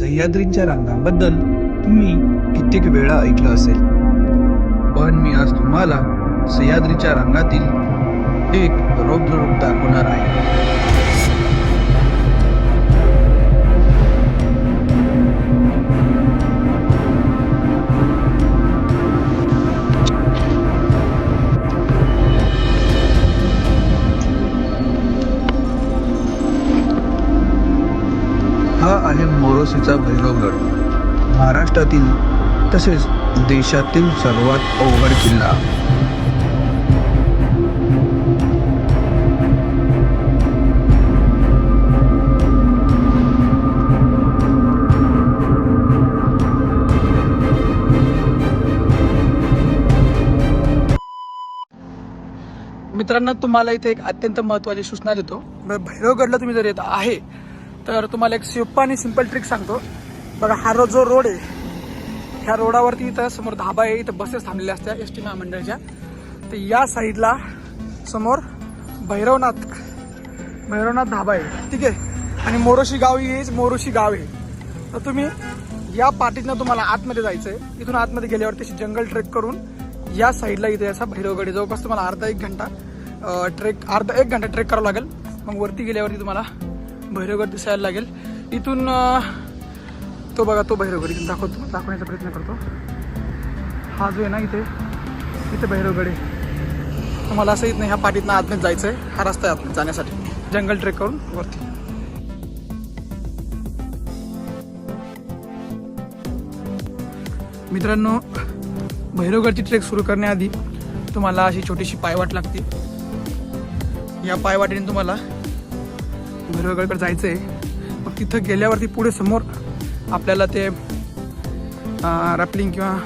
सह्याद्रींच्या रांगांबद्दल तुम्ही कित्येक वेळा ऐकलं असेल. पण मी आज तुम्हाला सह्याद्रीच्या रांगातील एक रौद्र रूप दाखवणार आहे. तुळशीचा भैरवगड. महाराष्ट्रातील तसेच देशातील सर्वात अवघड किल्ला. मित्रांनो तुम्हाला इथे एक अत्यंत महत्त्वाची सूचना देतो. भैरवगडला तुम्ही जर येत आहे तर तुम्हाला एक सोपा आणि सिंपल ट्रिक सांगतो. बघा हा रो जो रोड आहे ह्या रोडावरती इथं समोर धाबा आहे इथं बसेस थांबलेल्या असत्या एस टी महामंडळाच्या. तर या साईडला समोर भैरवनाथ भैरवनाथ धाबा आहे ठीक आहे? आणि मोरोशी गाव ही हेच मोरोशी गाव आहे. तर तुम्ही या पार्टीतनं तुम्हाला आतमध्ये जायचं आहे इथून आतमध्ये गेल्यावर तशी जंगल ट्रेक करून या साईडला इथे असा भैरवगडी जवळपास तुम्हाला अर्धा एक घंटा ट्रेक अर्धा एक घंटा ट्रेक करावं लागेल. मग वरती गेल्यावरती तुम्हाला भैरवगड दिसायला लागेल. इथून तो बघा तो भैरवगड इथून दाखवतो. दाखवण्याचा प्रयत्न करतो. हा जो आहे ना इथे इथे भैरवगड आहे. तुम्हाला असं इथनं ह्या पाठीतनं आतमध्ये जायचं आहे हा रस्ता आहे आतमध्ये जाण्यासाठी. जंगल ट्रेक करून वरती. मित्रांनो भैरवगडची ट्रेक सुरू करण्याआधी तुम्हाला अशी छोटीशी पायवाट लागते या पायवाटेने तुम्हाला भैरवगडकडे जायचं आहे मग तिथं गेल्यावरती पुढे समोर आपल्याला ते रॅपलिंग किंवा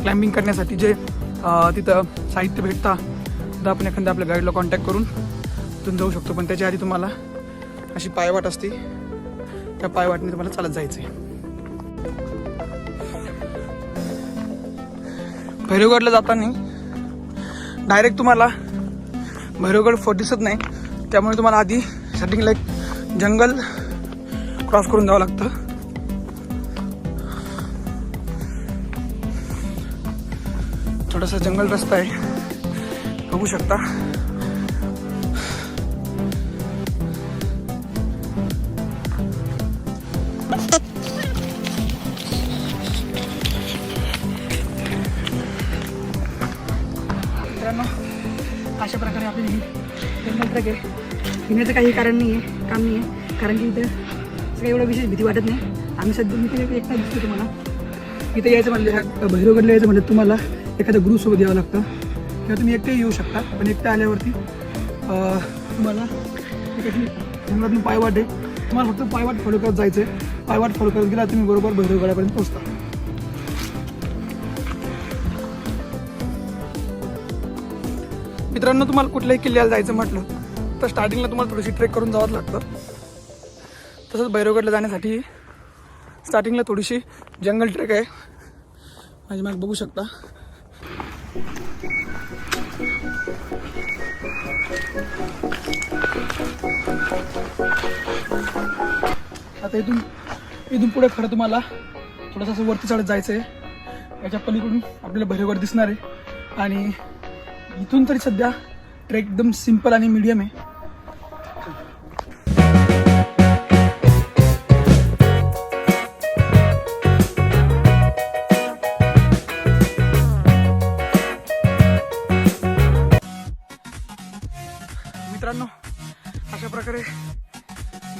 क्लाइम्बिंग करण्यासाठी जे तिथं साहित्य भेटतं तर आपण एखाद्या आपल्या गाईडला कॉन्टॅक्ट करून तिथून जाऊ शकतो. पण त्याच्या आधी तुम्हाला अशी पायवाट असते. त्या पायवाटने तुम्हाला चालत जायचं आहे भैरवगडला जाताना डायरेक्ट तुम्हाला भैरवगड फोर्ट दिसत नाही. त्यामुळे तुम्हाला आधी स्टार्टिंगला एक जंगल क्रॉस करून जावं लागतं. थोडासा जंगल रस्ता आहे. बघू शकता. मित्रांनो अशा प्रकारे आपली जंगल ट्रॅक आहे. येण्याचं काही कारण नाही आहे काम नाही आहे कारण की इथं काही एवढं विशेष भीती वाटत नाही. आम्ही सध्या मी तिथे एकटा दिसतो तुम्हाला. इथे यायचं म्हणलं भैरवगडला यायचं म्हणलं तुम्हाला एखाद्या ग्रुपसोबत यावं लागतं. किंवा तुम्ही एकटे येऊ शकता पण एकटे आल्यावरती तुम्हाला एक जंगलातून पायवाट आहे. तुम्हाला फक्त पायवाट फॉलो करत जायचं आहे पायवाट फॉलो करत गेला तुम्ही बरोबर भैरवगडापर्यंत पोहोचता. मित्रांनो तुम्हाला कुठल्याही किल्ल्याला जायचं म्हटलं तर स्टार्टिंगला तुम्हाला थोडीशी ट्रेक करून जावंच लागतं. तसंच भैरवगडला जाण्यासाठी स्टार्टिंगला थोडीशी जंगल ट्रेक आहे. माझी माग बघू शकता. आता इथून इथून पुढे खरं तुम्हाला थोडंसं असं वरती चढत जायचं आहे याच्या पलीकडून आपल्याला भैरवगड दिसणार आहे. आणि इथून तरी सध्या ट्रेक एकदम सिंपल आणि मीडियम आहे. मित्रांनो अशा प्रकारे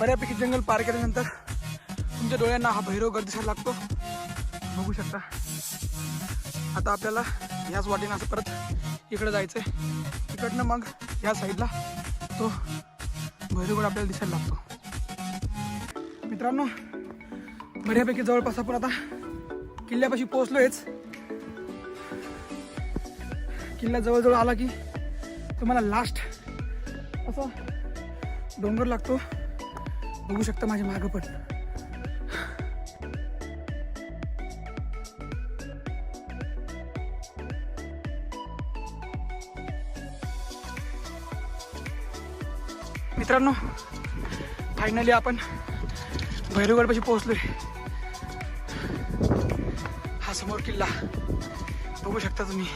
बऱ्यापैकी जंगल पार केल्यानंतर तुमच्या डोळ्यांना हा भैरव दिसायला लागतो. बघू शकता. आता आपल्याला याच वाटेनं असं परत इकडे जायचं आहे इकडनं मग या साईडला तो भैरवगड आपल्याला दिसायला लागतो. मित्रांनो बऱ्यापैकी जवळपास आपण आता किल्ल्यापाशी पोहोचलोयच. किल्ला जवळजवळ आला की तुम्हाला लास्ट असा डोंगर लागतो. बघू शकता माझ्या मागं पण. मित्रांनो फायनली आपण भैरवगडपाशी पोहोचलो आहे हा समोर किल्ला. बघू शकता तुम्ही.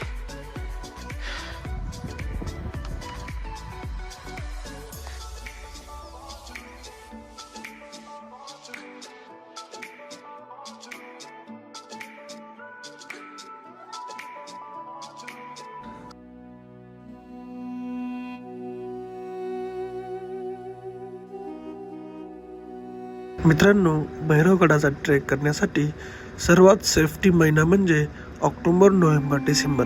मित्रांनो भैरवगडाचा ट्रेक करण्यासाठी सर्वात सेफ्टी महिना म्हणजे ऑक्टोबर नोव्हेंबर डिसेंबर.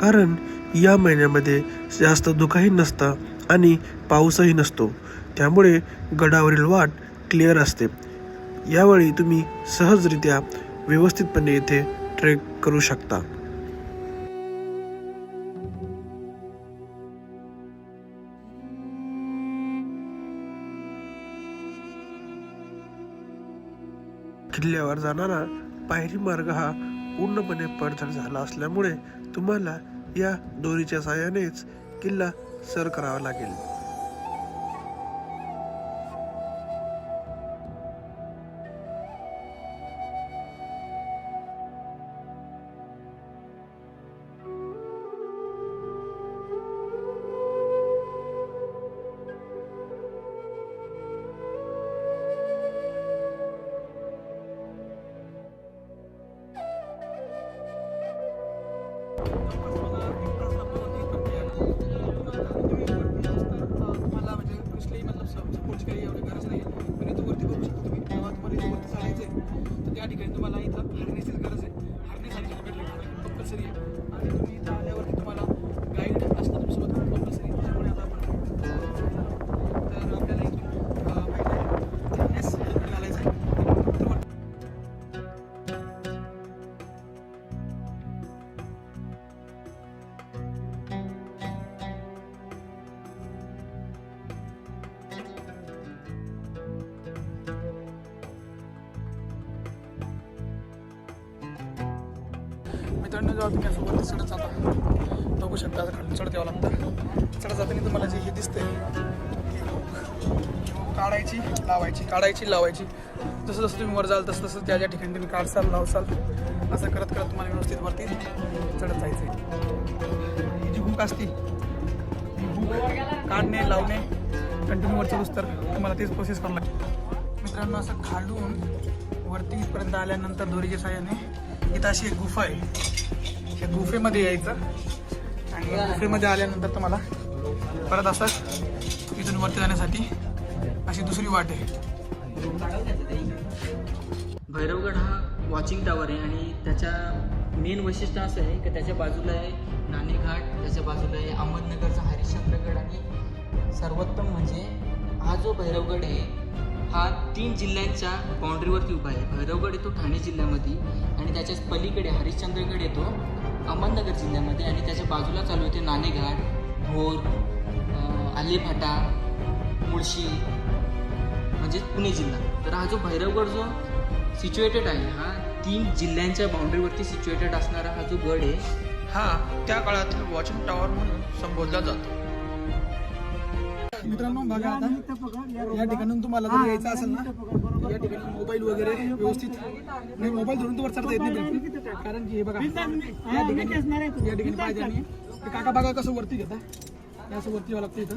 कारण या महिन्यामध्ये जास्त धुकाही नसतं आणि पाऊसही नसतो. त्यामुळे गडावरील वाट क्लिअर असते. यावेळी तुम्ही सहजरित्या व्यवस्थितपणे येथे ट्रेक करू शकता. किल्ल्यावर जाणारा पायरी मार्ग हा पूर्णपणे पडझड झाला असल्यामुळे तुम्हाला या दोरीच्या साहाय्यानेच किल्ला सर करावा लागेल. मित्रांनो जेव्हा तुम्ही असं चढत जाता बघू शकता असं खाली चढत यावं लागतं. चढत जाताना तुम्हाला जे हे दिसतंय काढायची लावायची काढायची लावायची. जसं जसं तुम्ही वर जाल तसं तसं त्या ज्या ठिकाणी तुम्ही काढसाल लावसाल असं करत करत तुम्हाला व्यवस्थित वरती चढत जायचं आहे ही जी हुक असती ही हुक काढणे लावणे कंटिन्यू वर चढूस तर तुम्हाला तेच प्रोसेस करावं लागते मित्रांनो असं खालून वरती इथपर्यंत आल्यानंतर दोरीच्या साह्याने इथं अशी एक गुफा आहे. या गुफेमध्ये यायचं. आणि गुफेमध्ये आल्यानंतर तुम्हाला परत असंच इथून वरती जाण्यासाठी अशी दुसरी वाट आहे. भैरवगड हा वॉचिंग टॉवर आहे आणि त्याच्या मेन वैशिष्ट्य असं आहे की त्याच्या बाजूला आहे नाणेघाट त्याच्या बाजूला आहे अहमदनगरचा हरिश्चंद्रगड आणि सर्वोत्तम म्हणजे हा जो भैरवगड आहे हा तीन जिल्ह्यांच्या बाउंड्रीवरती उभा आहे. भैरवगड येतो ठाणे जिल्ह्यामध्ये आणि त्याच्याच पलीकडे हरिश्चंद्रगड येतो. अहमदनगर जिल्ह्यामध्ये आणि त्याच्या बाजूला चालू होते नाणेघाट भोर अं, आलेफाटा मुळशी म्हणजे पुणे जिल्हा. तर हा जो भैरवगड जो सिच्युएटेड आहे हा तीन जिल्ह्यांच्या बाउंड्रीवरती सिच्युएटेड असणारा हा जो गड आहे हा त्या काळातील वॉचिंग टॉवर म्हणून संबोधला जातो. मित्रांनो बघा आता. या ठिकाणून तुम्हाला जर यायचं असेल ना या ठिकाणी मोबाईल वगैरे व्यवस्थित नाही मोबाईल धरून वर चढता येत नाही बिलकुल कारण की हे बघा या ठिकाणी या ठिकाणी पाहिजे आणि काका बघा कसं वरती घेता. असं वरती यावं लागतं इथं.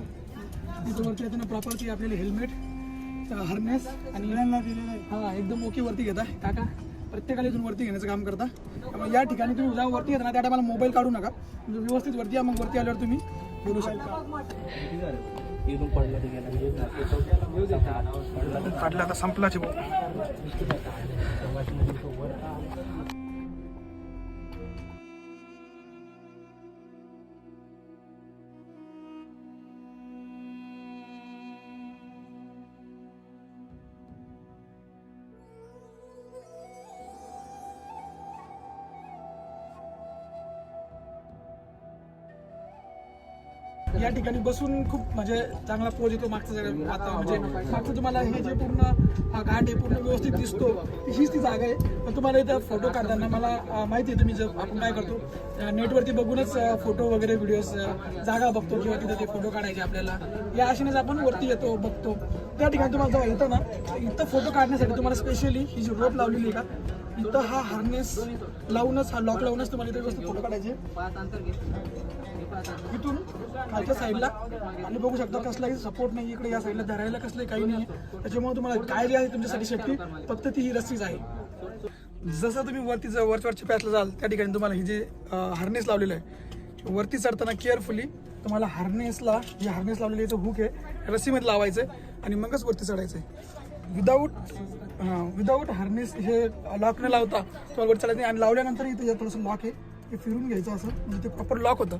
इथं वरती येताना प्रॉपर ती आपल्याला हेल्मेट हार्नेस आणि हा एकदम ओके वरती घेता. काका प्रत्येकाला इथून वरती घेण्याचं काम करता. त्यामुळे या ठिकाणी तुम्ही जेव्हा वरती येता ना त्या टायमाला मोबाईल काढू नका. म्हणजे व्यवस्थित वरती या मग वरती आल्यावर तुम्ही बोलू शकता. काढला तर संपलाच आहे भाऊ. या ठिकाणी बसून खूप म्हणजे चांगला पोज येतो मागचं जरा म्हणजे मागचं तुम्हाला हे जे पूर्ण हा घाट आहे पूर्ण व्यवस्थित दिसतो हीच ती जागा आहे. पण तुम्हाला इथं फोटो काढताना मला माहिती आहे तुम्ही जर आपण काय करतो नेटवरती बघूनच फोटो वगैरे व्हिडिओज जागा बघतो किंवा तिथे ते फोटो काढायचे आपल्याला. या आशेनेच आपण वरती येतो बघतो. त्या ठिकाणी तुम्हाला जेव्हा येतं ना इथं फोटो काढण्यासाठी तुम्हाला स्पेशली ही जी रोप लावलेली आहे का इथं हा हार्नेस लावूनच हा लॉक लावूनच तुम्हाला इथे व्यवस्थित फोटो काढायचे. इथून खालच्या साईडला आणि बघू शकता कसलाही सपोर्ट नाही इकडे या साईडला धरायला कसलं काही नाही त्याच्यामुळे तुम्हाला काय जे आहे तुमच्यासाठी सेफ्टी फक्त ती ही रस्सीच आहे. जसं तुम्ही वरती वरच्यावरच्या वरच्या पॅचला जाल त्या ठिकाणी तुम्हाला ही जे हार्नेस लावलेलं आहे वरती चढताना केअरफुली तुम्हाला हार्नेसला जे हार्नेस लावलेलं जो हुक आहे रस्सीमध्ये लावायचं आणि मगच वरती चढायचं आहे विदाऊट विदाऊट हार्नेस हे लॉक न लावता तुम्हाला वरती चढायचं आणि लावल्यानंतर इथे थोडंसं लॉक आहे. हे फिरून घ्यायचं असं म्हणजे ते प्रॉपर लॉक होतं.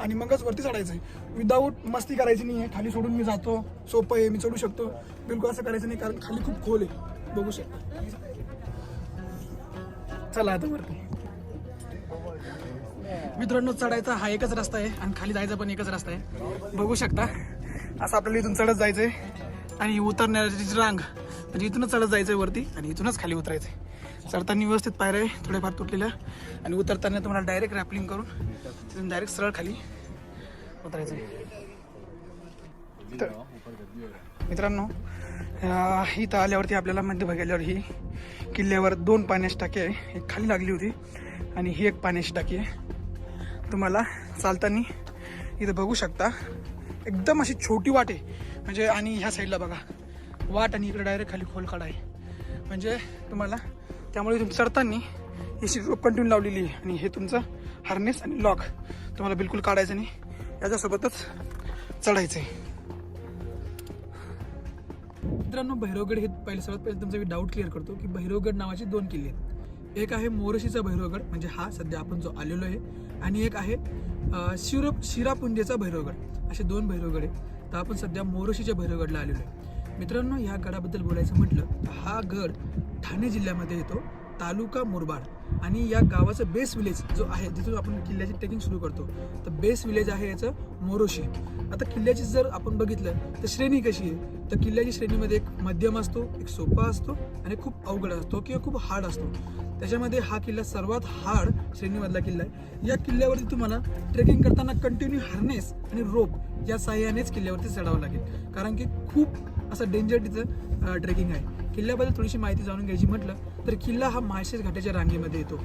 आणि मगच वरती चढायचं आहे विदाऊट मस्ती करायची नाही आहे खाली सोडून मी जातो. सोपं आहे. मी चढू शकतो. बिलकुल असं करायचं नाही कारण खाली खूप खोल आहे. बघू शकतो. चला आता वरती. मित्रांनो चढायचा हा एकच रस्ता आहे आणि खाली जायचा पण एकच रस्ता आहे. बघू शकता. असं आपल्याला इथून चढत जायचंय. आणि उतरण्याची रांग म्हणजे इथूनच चढत जायचंय वरती आणि इथूनच खाली उतरायचंय. चढताना व्यवस्थित पायऱ्या आहे थोड्याफार तुटलेल्या आणि उतरताना तुम्हाला डायरेक्ट रॅपलिंग करून तिथून डायरेक्ट सरळ खाली उतरायचं तर मित्रांनो इथं आल्यावरती आपल्याला मध्यभागी आल्यावर ही किल्ल्यावर दोन पाण्याची टाकी आहे. एक खाली लागली होती आणि ही एक पाण्याची टाकी आहे. तुम्हाला चालताना इथं बघू शकता एकदम अशी छोटी वाट आहे. म्हणजे आणि ह्या साईडला बघा वाट आणि इकडे डायरेक्ट खाली खोल आहे. म्हणजे तुम्हाला त्यामुळे तुम्ही चढताना ही रोप कंटिन्यू लावलेली आहे. आणि हे तुमचं हार्नेस आणि लॉक तुम्हाला बिलकुल काढायचं नाही. याच्यासोबतच चढायचं आहे मित्रांनो भैरवगड हे पहिले सर्वात पहिले तुमचा मी डाऊट क्लिअर करतो की भैरवगड नावाचे दोन किल्ले आहेत. एक आहे मोरशीचा भैरवगड म्हणजे हा सध्या आपण जो आलेलो आहे. आणि एक आहे शिरप शिरापुंजेचा भैरवगड. असे दोन भैरवगड आहेत. तर आपण सध्या मोरशीच्या भैरवगडला आलेलो आहे. मित्रांनो या गडाबद्दल बोलायचं म्हटलं तर हा गड ठाणे जिल्ह्यामध्ये येतो तालुका मुरबाड. आणि या गावाचं बेस विलेज जो आहे जिथून आपण किल्ल्याची ट्रेकिंग सुरू करतो तर बेस विलेज आहे याचं मोरोशी. आता किल्ल्याची जर आपण बघितलं तर श्रेणी कशी आहे? तर किल्ल्याची श्रेणीमध्ये एक मध्यम असतो एक सोपा असतो आणि खूप अवघड असतो किंवा खूप हार्ड असतो. त्याच्यामध्ये हा किल्ला सर्वात हार्ड श्रेणीमधला किल्ला आहे. या किल्ल्यावरती तुम्हाला ट्रेकिंग करताना कंटिन्यू हार्नेस आणि रोप या साह्यानेच किल्ल्यावरती चढावं लागेल. कारण की खूप असं डेंजर तिथं ट्रेकिंग आहे. किल्ल्याबद्दल थोडीशी माहिती जाणून घ्यायची म्हटलं तर किल्ला हा माळशेज घाटाच्या रांगेमध्ये येतो.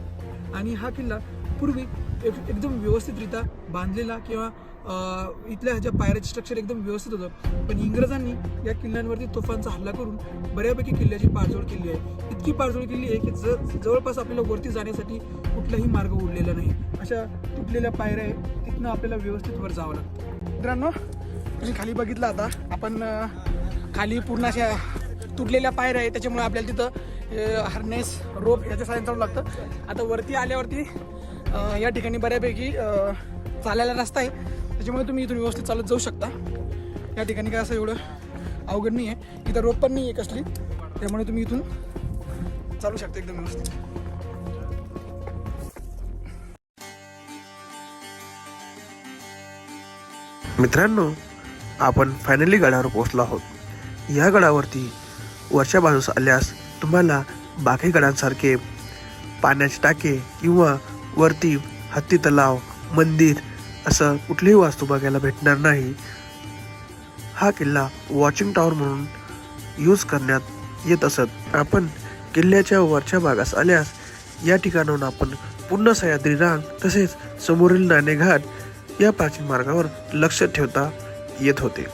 आणि हा किल्ला पूर्वी एक- एकदम व्यवस्थितरित्या बांधलेला किंवा इथल्या ह्याच्या पायऱ्याचे स्ट्रक्चर एकदम व्यवस्थित होतं. पण इंग्रजांनी या किल्ल्यांवरती तोफांचा हल्ला करून बऱ्यापैकी किल्ल्याची पाळजोळ केली आहे. इतकी पाळजोळ केली आहे की ज जवळपास आपल्याला वरती जाण्यासाठी कुठलाही मार्ग उरलेला नाही. अशा तुटलेल्या पायऱ्या आहे तिथनं आपल्याला व्यवस्थित वर जावं लागतं. मित्रांनो तुम्ही खाली बघितलं आता आपण खाली पूर्ण अशा तुटलेल्या पायऱ्या आहे त्याच्यामुळे आपल्याला तिथं हार्नेस रोप याच्या साहाय्याने चालू लागतं. आता वरती आल्यावरती या ठिकाणी बऱ्यापैकी चालायला रस्ता आहे. त्याच्यामुळे तुम्ही इथून व्यवस्थित चालत जाऊ शकता. या ठिकाणी काय असं एवढं अवघड नाही आहे इथं रोप पण नाही आहे कसली. त्यामुळे तुम्ही इथून चालू शकता एकदम व्यवस्थित. मित्रांनो आपण फायनली गडावर पोहोचलो आहोत. या गडावरती वरच्या बाजूस आल्यास तुम्हाला बाकी गडांसारखे पाण्याचे टाके किंवा वरती हत्ती तलाव मंदिर असं कुठलीही वास्तू बघायला भेटणार नाही. हा किल्ला वॉचिंग टॉवर म्हणून यूज करण्यात येत असत. आपण किल्ल्याच्या वरच्या भागास आल्यास या ठिकाणाहून आपण पूर्ण सह्याद्री रांग तसेच समोरील नाणेघाट या प्राचीन मार्गावर लक्ष ठेवता येत होते.